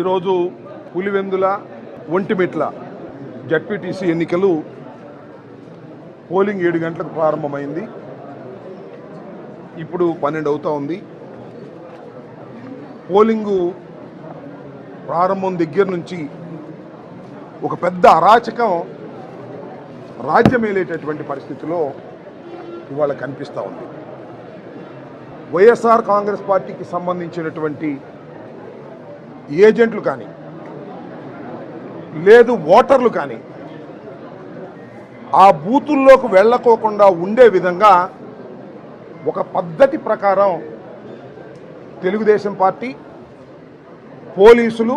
ఈరోజు పులివెందుల ఒంటిమిట్ల జడ్పీటీసీ ఎన్నికలు పోలింగ్ ఏడు గంటలకు ప్రారంభమైంది. ఇప్పుడు పన్నెండు అవుతా ఉంది. పోలింగు ప్రారంభం దగ్గర నుంచి ఒక పెద్ద అరాచకం రాజ్యమేలేటటువంటి పరిస్థితిలో ఇవాళ కనిపిస్తూ ఉంది. వైఎస్ఆర్ కాంగ్రెస్ పార్టీకి సంబంధించినటువంటి ఏజెంట్లు కానీ లేదు ఓటర్లు కానీ ఆ బూతుల్లోకి వెళ్ళకోకుండా ఉండే విధంగా ఒక పద్ధతి ప్రకారం తెలుగుదేశం పార్టీ పోలీసులు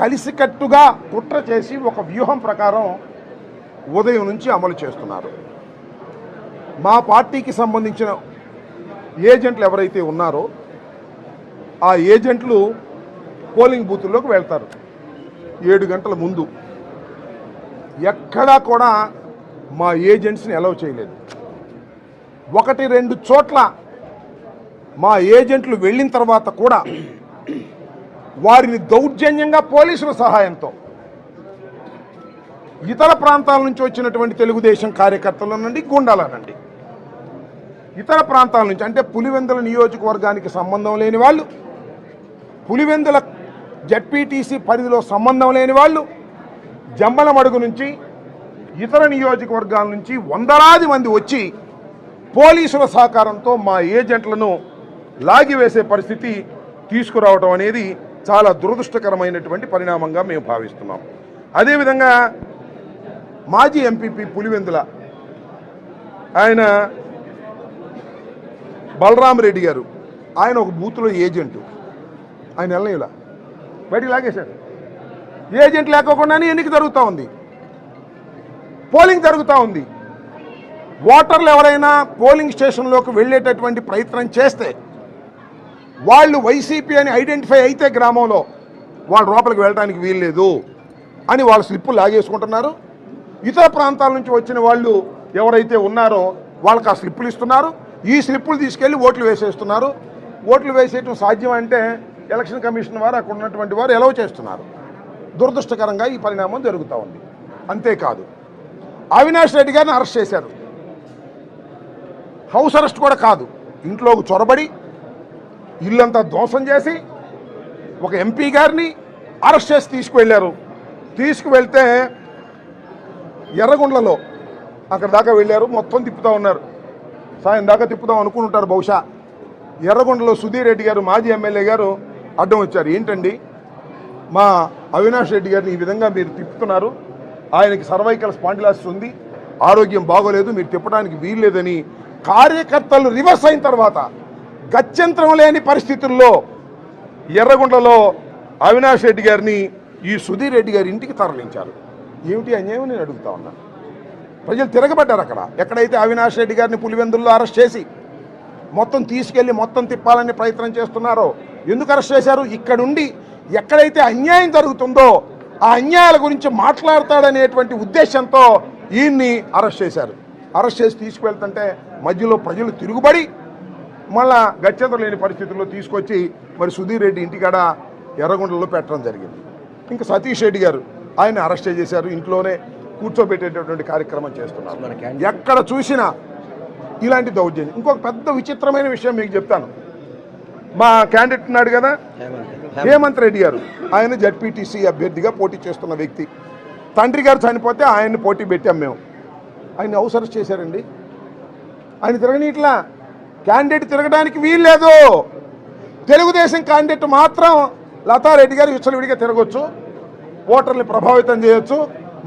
కలిసికట్టుగా కుట్ర చేసి ఒక వ్యూహం ప్రకారం ఉదయం నుంచి అమలు చేస్తున్నారు. మా పార్టీకి సంబంధించిన ఏజెంట్లు ఎవరైతే ఉన్నారో ఆ ఏజెంట్లు పోలింగ్ బూతుల్లోకి వెళ్తారు. ఏడు గంటల ముందు. ఎక్కడా కూడా మా ఏజెంట్స్ని అలౌ చేయలేదు. ఒకటి రెండు చోట్ల మా ఏజెంట్లు వెళ్ళిన తర్వాత కూడా వారిని దౌర్జన్యంగా పోలీసుల సహాయంతో ఇతర ప్రాంతాల నుంచి వచ్చినటువంటి తెలుగుదేశం కార్యకర్తలు నుండి గుండాలనండి. ఇతర ప్రాంతాల నుంచి అంటే పులివెందుల నియోజకవర్గానికి సంబంధం లేని వాళ్ళు పులివెందుల జడ్పీటీసీ పరిధిలో సంబంధం లేని వాళ్ళు జంబలమడుగు నుంచి ఇతర నియోజకవర్గాల నుంచి వందలాది మంది వచ్చి పోలీసుల సహకారంతో మా ఏజెంట్లను లాగివేసే పరిస్థితి తీసుకురావడం అనేది చాలా దురదృష్టకరమైనటువంటి పరిణామంగా మేము భావిస్తున్నాం. అదేవిధంగా మాజీ ఎంపీపీ పులివెందుల ఆయన బలరామరెడ్డి గారు ఆయన ఒక బూత్లో ఏజెంటు. ఆయన వెళ్ళలేలా? బయటికి లాగేశారు. ఏజెంట్ లేకోకుండానే ఎన్నిక జరుగుతూ ఉంది. పోలింగ్ జరుగుతూ ఉంది. ఓటర్లు ఎవరైనా పోలింగ్ స్టేషన్లోకి వెళ్ళేటటువంటి ప్రయత్నం చేస్తే వాళ్ళు వైసీపీ అని ఐడెంటిఫై అయితే గ్రామంలో వాళ్ళు లోపలికి వెళ్ళడానికి వీల్లేదు అని వాళ్ళు స్లిప్పులు లాగేసుకుంటున్నారు. ఇతర ప్రాంతాల నుంచి వచ్చిన వాళ్ళు ఎవరైతే ఉన్నారో వాళ్ళకి ఆ స్లిప్పులు ఇస్తున్నారు. ఈ స్లిప్పులు తీసుకెళ్ళి ఓట్లు వేసేస్తున్నారు. ఓట్లు వేసేయటం సాధ్యం అంటే ఎలక్షన్ కమిషన్ వారు అక్కడ ఉన్నటువంటి వారు ఎలవ్ చేస్తున్నారు. దురదృష్టకరంగా ఈ పరిణామం జరుగుతూ ఉంది. అంతేకాదు అవినాష్ రెడ్డి గారిని అరెస్ట్ చేశారు. హౌస్ అరెస్ట్ కూడా కాదు ఇంట్లోకి చొరబడి ఇల్లంతా ధ్వంసం చేసి ఒక ఎంపీ గారిని అరెస్ట్ చేసి తీసుకువెళ్ళారు. తీసుకువెళ్తే ఎర్రగుండ్లలో అక్కడ దాకా వెళ్ళారు మొత్తం తిప్పుతూ ఉన్నారు. సాయం దాకా తిప్పుదాం అనుకుంటారు బహుశా. ఎర్రగొండలో సుధీర్ రెడ్డి గారు మాజీ ఎమ్మెల్యే గారు అడ్డం వచ్చారు. ఏంటండి? మా అవినాష్ రెడ్డి గారిని ఈ విధంగా మీరు తిప్పుతున్నారు. ఆయనకి సర్వైకల్ స్పాండిలాసిస్ ఉంది. ఆరోగ్యం బాగోలేదు. మీరు తిప్పడానికి వీల్లేదని కార్యకర్తలు రివర్స్ అయిన తర్వాత గత్యంతరం లేని పరిస్థితుల్లో ఎర్రగుండలో అవినాష్ రెడ్డి గారిని ఈ సుధీర్ రెడ్డి గారి ఇంటికి తరలించారు. ఏమిటి అన్యాయం నేను అడుగుతా ఉన్నా? ప్రజలు తిరగబడ్డారు అక్కడ. ఎక్కడైతే అవినాష్ రెడ్డి గారిని పులివెందుల్లో అరెస్ట్ చేసి మొత్తం తీసుకెళ్ళి మొత్తం తిప్పాలని ప్రయత్నం చేస్తున్నారో ఎందుకు అరెస్ట్ చేశారు? ఇక్కడుండి ఎక్కడైతే అన్యాయం జరుగుతుందో ఆ అన్యాయాల గురించి మాట్లాడతాడనేటువంటి ఉద్దేశంతో ఈయన్ని అరెస్ట్ చేశారు. అరెస్ట్ చేసి తీసుకువెళ్తుంటే మధ్యలో ప్రజలు తిరుగుబడి మళ్ళా గచ్చత లేని పరిస్థితుల్లో తీసుకొచ్చి మరి సుధీర్ రెడ్డి ఇంటికాడ ఎర్రగొండలో పెట్టడం జరిగింది. ఇంకా సతీష్ రెడ్డి గారు ఆయన అరెస్ట్ చేశారు ఇంట్లోనే కూర్చోబెట్టేటటువంటి కార్యక్రమం చేస్తున్నారు. ఎక్కడ చూసినా ఇలాంటి దౌర్జన్యం. ఇంకొక పెద్ద విచిత్రమైన విషయం మీకు చెప్తాను. మా క్యాండిడేట్ ఉన్నాడు కదా హేమంత్. రెడ్డి గారు. ఆయన జడ్పీటీసీ అభ్యర్థిగా పోటీ చేస్తున్న వ్యక్తి. తండ్రి గారు చనిపోతే ఆయన్ని పోటీ పెట్టాం మేము. ఆయన అవసరం చేశారండి. ఆయన తిరగనీట్లా క్యాండిడేట్ తిరగడానికి వీల్లేదు తెలుగుదేశం క్యాండిడేట్ మాత్రం లతారెడ్డి గారు విచ్చలవిడిగా తిరగొచ్చు. ఓటర్ని ప్రభావితం చేయొచ్చు.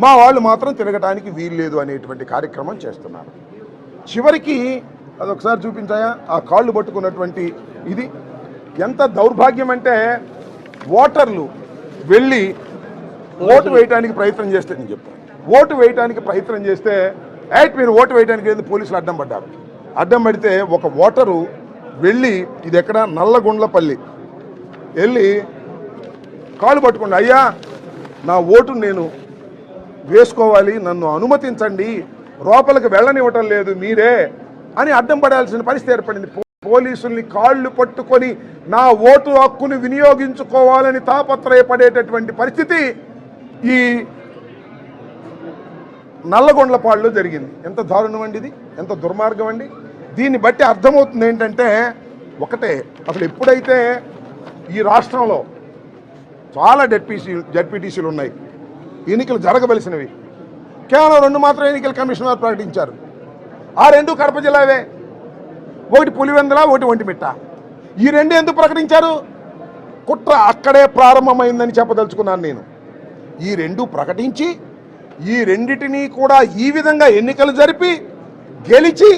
మా వాళ్ళు మాత్రం తిరగటానికి వీల్లేదు అనేటువంటి కార్యక్రమం చేస్తున్నారు. చివరికి అదొకసారి చూపించాయా? ఆ కాళ్ళు పట్టుకున్నటువంటి ఇది. ఎంత దౌర్భాగ్యం అంటే ఓటర్లు వెళ్ళి ఓటు వేయడానికి ప్రయత్నం చేస్తే నేను చెప్తాను ఓటు వేయడానికి ప్రయత్నం చేస్తే యాక్ట్ మీరు ఓటు వేయడానికి లేదు పోలీసులు అడ్డం పడ్డారు. అడ్డం పడితే ఒక ఓటరు వెళ్ళి ఇది ఎక్కడ? నల్లగుండ్లపల్లి. వెళ్ళి కాలు పట్టుకోండి. అయ్యా నా ఓటు నేను వేసుకోవాలి నన్ను అనుమతించండి లోపలికి వెళ్ళనివ్వటం లేదు మీరే అని అడ్డం పడాల్సిన పరిస్థితి ఏర్పడింది. పోలీసుల్ని కాళ్ళు పట్టుకొని నా ఓటు హక్కును వినియోగించుకోవాలని తాపత్రయపడేటటువంటి పరిస్థితి ఈ నల్లగొండలపాడులో జరిగింది. ఎంత దారుణం అండి ఇది? ఎంత దుర్మార్గం అండి దీన్ని బట్టి అర్థమవుతుంది ఏంటంటే ఒకటే అసలు ఎప్పుడైతే ఈ రాష్ట్రంలో చాలా డెప్యూసీ జడ్పీటీసీలు ఉన్నాయి ఎన్నికలు జరగవలసినవి. కేవలం రెండు మాత్రం ఎన్నికల కమిషనర్ ప్రకటించారు. ఆ రెండు కడప జిల్లావే. ఒకటి పులివెందల ఒకటి ఒంటిమిట్ట. ఈ రెండు ఎందుకు ప్రకటించారు? కుట్ర అక్కడే ప్రారంభమైందని చెప్పదలుచుకున్నాను నేను. ఈ రెండు ప్రకటించి ఈ రెండిటినీ కూడా ఈ విధంగా ఎన్నికలు జరిపి గెలిచి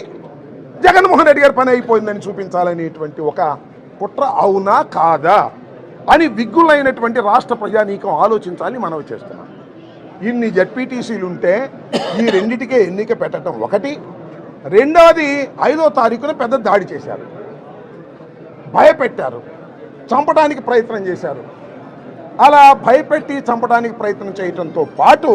జగన్మోహన్ రెడ్డి గారి పని అయిపోయిందని చూపించాలనేటువంటి ఒక కుట్ర అవునా కాదా అని విగ్గులైనటువంటి రాష్ట్ర ప్రజానీకం ఆలోచించాలని మనవి చేస్తున్నాం ఇన్ని జడ్పీటీసీలుంటే ఈ రెండిటికే ఎన్నిక పెట్టడం ఒకటి రెండవది ఐదో తారీఖున పెద్ద దాడి చేశారు. భయపెట్టారు. చంపడానికి ప్రయత్నం చేశారు. అలా భయపెట్టి చంపడానికి ప్రయత్నం చేయడంతో పాటు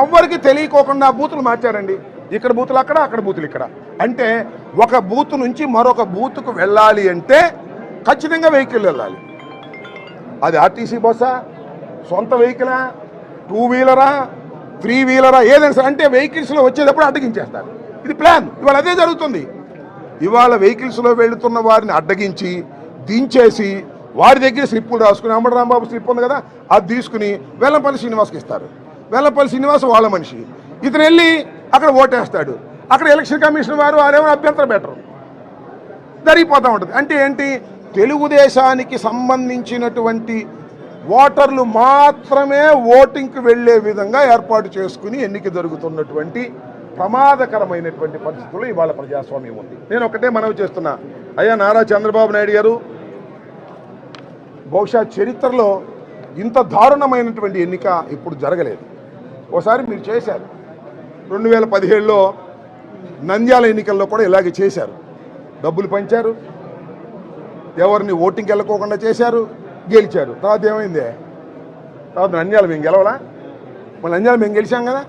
ఎవరికి తెలియకోకుండా బూతులు మార్చారండి. ఇక్కడ బూతులు అక్కడ అక్కడ బూతులు ఇక్కడ. అంటే ఒక బూత్ నుంచి మరొక బూత్కు వెళ్ళాలి అంటే ఖచ్చితంగా వెహికల్ వెళ్ళాలి. అది ఆర్టీసీ బస్సా సొంత వెహికలా టూ వీలరా త్రీ వీలరా ఏదైనా సరే అంటే వెహికల్స్లో వచ్చేటప్పుడు అడ్డగించేస్తారు. ఇది ప్లాన్. ఇవాళ అదే జరుగుతుంది. ఇవాళ వెహికల్స్లో వెళుతున్న వారిని అడ్డగించి దించేసి వారి దగ్గర స్లిప్పులు రాసుకుని అమ్మడు రాంబాబు స్లిప్ ఉంది కదా అది తీసుకుని వెల్లంపల్లి శ్రీనివాస్కి ఇస్తారు. వెల్లంపల్లి శ్రీనివాస్ వాళ్ళ మనిషి. ఇతను వెళ్ళి అక్కడ ఓటేస్తాడు. అక్కడ ఎలక్షన్ కమిషన్ వారు వారేమో అభ్యంతరం పెట్టరు జరిగిపోతూ ఉంటుంది. అంటే ఏంటి? తెలుగుదేశానికి సంబంధించినటువంటి ఓటర్లు మాత్రమే ఓటింగ్కి వెళ్ళే విధంగా ఏర్పాటు చేసుకుని ఎన్నిక జరుగుతున్నటువంటి ప్రమాదకరమైనటువంటి పరిస్థితుల్లో ఇవాళ ప్రజాస్వామ్యం ఉంది. నేను ఒకటే మనవి చేస్తున్నా. అయ్యా నారా చంద్రబాబు నాయుడు గారు బహుశా చరిత్రలో ఇంత దారుణమైనటువంటి ఎన్నిక ఇప్పుడు జరగలేదు. ఒకసారి మీరు చేశారు. రెండు వేల పదిహేడులో నంద్యాల ఎన్నికల్లో కూడా ఇలాగే చేశారు. డబ్బులు పంచారు. ఎవరిని ఓటింగ్కి వెళ్ళకోకుండా చేశారు. గెలిచారు. తర్వాత ఏమైంది? తర్వాత నంద్యాల మేము గెలవలా? మన నంద్యాల మేము గెలిచాం కదా.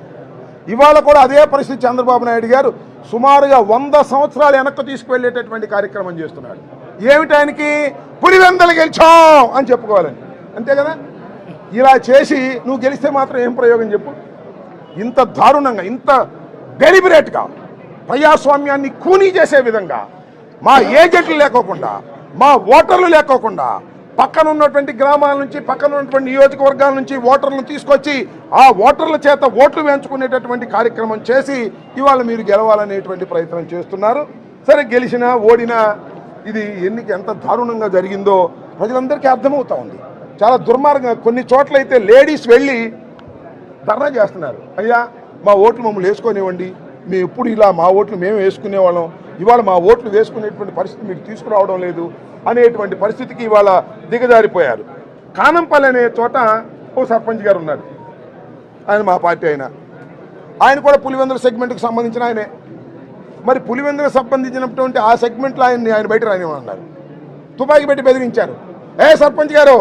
ఇవాళ కూడా అదే పరిస్థితి చంద్రబాబు నాయుడు గారు సుమారుగా వంద సంవత్సరాలు వెనక్కి తీసుకువెళ్ళేటటువంటి కార్యక్రమం చేస్తున్నాడు. ఏమిటి ఆయనకి? పులివెందలు గెలిచాం అని చెప్పుకోవాలని అంతే కదా? ఇలా చేసి నువ్వు గెలిస్తే మాత్రం ఏం ప్రయోగం చెప్పు? ఇంత దారుణంగా ఇంత డెలిబరేట్గా ప్రజాస్వామ్యాన్ని కూనీ చేసే విధంగా మా ఏజెంట్లు లేకోకుండా మా ఓటర్లు లేకోకుండా పక్కన ఉన్నటువంటి గ్రామాల నుంచి పక్కన ఉన్నటువంటి నియోజకవర్గాల నుంచి ఓటర్లను తీసుకొచ్చి ఆ ఓటర్ల చేత ఓట్లు వేయించుకునేటటువంటి కార్యక్రమం చేసి ఇవాళ మీరు గెలవాలనేటువంటి ప్రయత్నం చేస్తున్నారు. సరే గెలిచినా ఓడినా ఇది ఎన్నిక ఎంత దారుణంగా జరిగిందో ప్రజలందరికీ అర్థమవుతా ఉంది. చాలా దుర్మార్గంగా కొన్ని చోట్లయితే లేడీస్ వెళ్ళి ధర్నా చేస్తున్నారు. అయ్యా మా ఓట్లు మమ్మల్ని వేసుకొనివ్వండి. మేము ఎప్పుడు ఇలా మా ఓట్లు మేము వేసుకునేవాళ్ళం. ఇవాళ మా ఓట్లు వేసుకునేటువంటి పరిస్థితి మీరు తీసుకురావడం లేదు అనేటువంటి పరిస్థితికి ఇవాళ దిగజారిపోయారు. కానంపల్లి అనే చోట ఓ సర్పంచ్ గారు ఉన్నారు. ఆయన మా పార్టీ ఆయన ఆయన కూడా పులివెందుల సెగ్మెంట్కి సంబంధించిన ఆయనే. మరి పులివెందులకు సంబంధించినటువంటి ఆ సెగ్మెంట్లో ఆయన్ని ఆయన బయట రానివ్వన్నారు తుపాకీ పెట్టి బెదిరించారు. ఏ సర్పంచ్ గారు?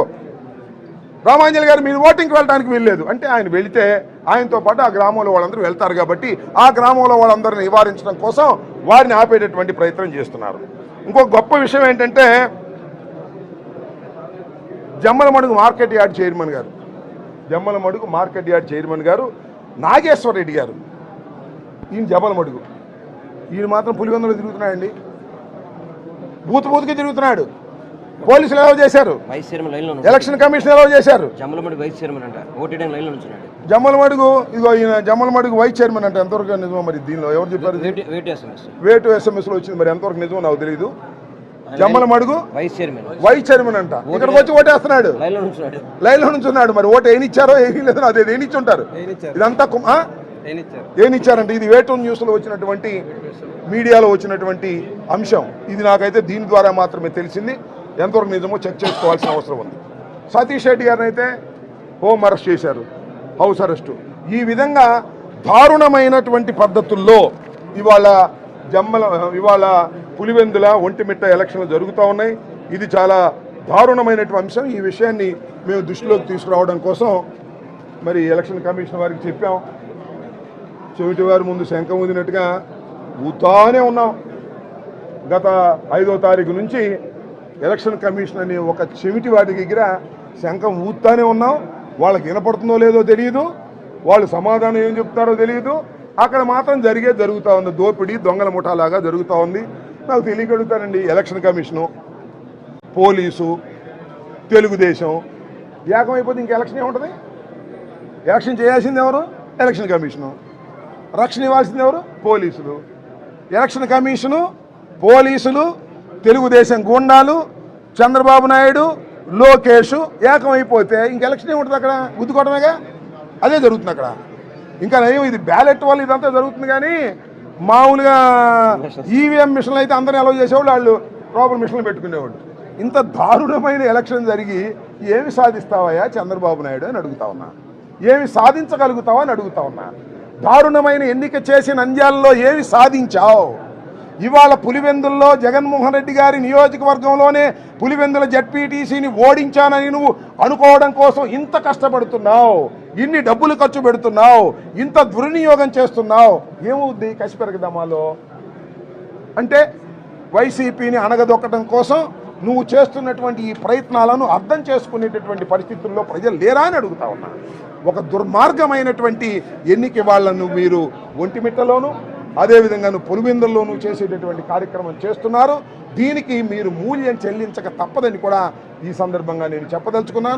రామాంజలి గారు మీరు ఓటింగ్కి వెళ్ళడానికి వీల్లేదు. అంటే ఆయన వెళితే ఆయనతో పాటు ఆ గ్రామంలో వాళ్ళందరూ వెళ్తారు కాబట్టి ఆ గ్రామంలో వాళ్ళందరిని నివారించడం కోసం వారిని ఆపేటటువంటి ప్రయత్నం చేస్తున్నారు. ఇంకో గొప్ప విషయం ఏంటంటే జమ్మలమడుగు మార్కెట్ యార్డ్ చైర్మన్ గారు జమ్మలమడుగు మార్కెట్ యార్డ్ చైర్మన్ గారు నాగేశ్వర రెడ్డి గారు ఈయన జమ్మలమడుగు. ఈయన మాత్రం పులివెందులో తిరుగుతున్నాడండి. బూత్ బూత్కి తిరుగుతున్నాడు. పోలీసులు ఎలా చేశారు. ఎలక్షన్ కమిషన్ ఎలా చేశారు. జమ్మలమడి వైస్ చైర్మన్ అంట. ఓటీడీ జమ్మలమడుగు ఇదిగో ఈయన జమ్మలమడుగు వైస్ చైర్మన్ అంటే. ఎంతవరకు నిజమో మరి దీనిలో? ఎవరు చెప్పారు వేటు ఎస్ఎంఎస్లో వచ్చింది మరి. ఎంతవరకు నిజమో నాకు తెలియదు Jammalamadugu vice chairman vice chairman అంట. ఇక్కడికి వచ్చి ఓటేస్తున్నాడు. లైన్లో నుంచి ఉన్నాడు మరి. ఓటు ఏనిచ్చారో ఏమీ లేదు. అదే ఏనిచ్చి ఉంటారు ఇదంతా? ఏనిచ్చారంటే ఇది వేటు న్యూస్లో వచ్చినటువంటి మీడియాలో వచ్చినటువంటి అంశం. ఇది నాకైతే దీని ద్వారా మాత్రమే తెలిసింది. ఎంతవరకు నిజమో చెక్ చేసుకోవాల్సిన అవసరం ఉంది. సతీష్ రెడ్డి గారిని అయితే హోమ్ అరెస్ట్ చేశారు హౌస్ అరెస్టు. ఈ విధంగా దారుణమైనటువంటి పద్ధతుల్లో ఇవాళ జమ్మల ఇవాళ పులివెందుల ఒంటిమిట్ట ఎలక్షన్లు జరుగుతూ ఉన్నాయి. ఇది చాలా దారుణమైనటువంటి అంశం. ఈ విషయాన్ని మేము దృష్టిలోకి తీసుకురావడం కోసం మరి ఎలక్షన్ కమిషన్ వారికి చెప్పాం. చెవిటి వారి ముందు శంఖం ఊదినట్టుగా ఊతానే ఉన్నాం. గత ఐదో తారీఖు నుంచి ఎలక్షన్ కమిషన్ అని ఒక చెవిటి వాటి దగ్గర శంఖం ఊత్తానే ఉన్నాం. వాళ్ళకి వినపడుతుందో లేదో తెలియదు వాళ్ళు సమాధానం ఏం చెప్తారో తెలియదు అక్కడ మాత్రం జరిగే జరుగుతూ ఉంది. దోపిడీ దొంగల ముఠాలాగా జరుగుతూ ఉంది. నాకు తెలియగలుగుతానండి ఎలక్షన్ కమిషను పోలీసు తెలుగుదేశం. ఏకమైపోతే ఇంక ఎలక్షన్ ఏముంటుంది? ఎలక్షన్ చేయాల్సింది ఎవరు? Election commission. రక్షణ ఇవ్వాల్సింది ఎవరు? పోలీసులు. ఎలక్షన్ కమిషను పోలీసులు తెలుగుదేశం గుండాలు చంద్రబాబు నాయుడు లోకేష్ ఏకమైపోతే ఇంక ఎలక్షన్ ఏముంటుంది అక్కడ? గుద్దుకోవడమేగా అదే జరుగుతుంది అక్కడ. ఇంకా నయం ఇది బ్యాలెట్ వల్ల ఇదంతా జరుగుతుంది కానీ మామూలుగా ఈవీఎం మిషన్లు అయితే అందరిని అలవ్ చేసేవాళ్ళు వాళ్ళు ప్రాపర్ మిషన్లు పెట్టుకునేవాళ్ళు. ఇంత దారుణమైన ఎలక్షన్ జరిగి ఏమి సాధిస్తావయ్యా చంద్రబాబు నాయుడు అని అడుగుతా ఉన్నా. ఏమి సాధించగలుగుతావా అని అడుగుతా ఉన్నా. దారుణమైన ఎన్నిక చేసిన అంద్యాలలో ఏమి సాధించావు? ఇవాళ పులివెందుల్లో జగన్మోహన్ రెడ్డి గారి నియోజకవర్గంలోనే పులివెందుల జడ్పీటీసీని ఓడించానని నువ్వు అనుకోవడం కోసం ఇంత కష్టపడుతున్నావు ఇన్ని డబ్బులు ఖర్చు పెడుతున్నావు ఇంత దుర్వినియోగం చేస్తున్నావు. ఏమవుద్ది? కసిపెరగదమాలో అంటే వైసీపీని అణగదొక్కడం కోసం నువ్వు చేస్తున్నటువంటి ఈ ప్రయత్నాలను అర్థం చేసుకునేటటువంటి పరిస్థితుల్లో ప్రజలు లేరా అని అడుగుతా ఉన్నా. ఒక దుర్మార్గమైనటువంటి ఎన్నిక వాళ్ళను మీరు ఒంటిమిట్టలోను అదేవిధంగా నువ్వు పులివెందుల్లోనూ చేసేటటువంటి కార్యక్రమం చేస్తున్నారు. దీనికి మీరు మూల్యం చెల్లించక తప్పదని కూడా ఈ సందర్భంగా నేను చెప్పదలుచుకున్నాను.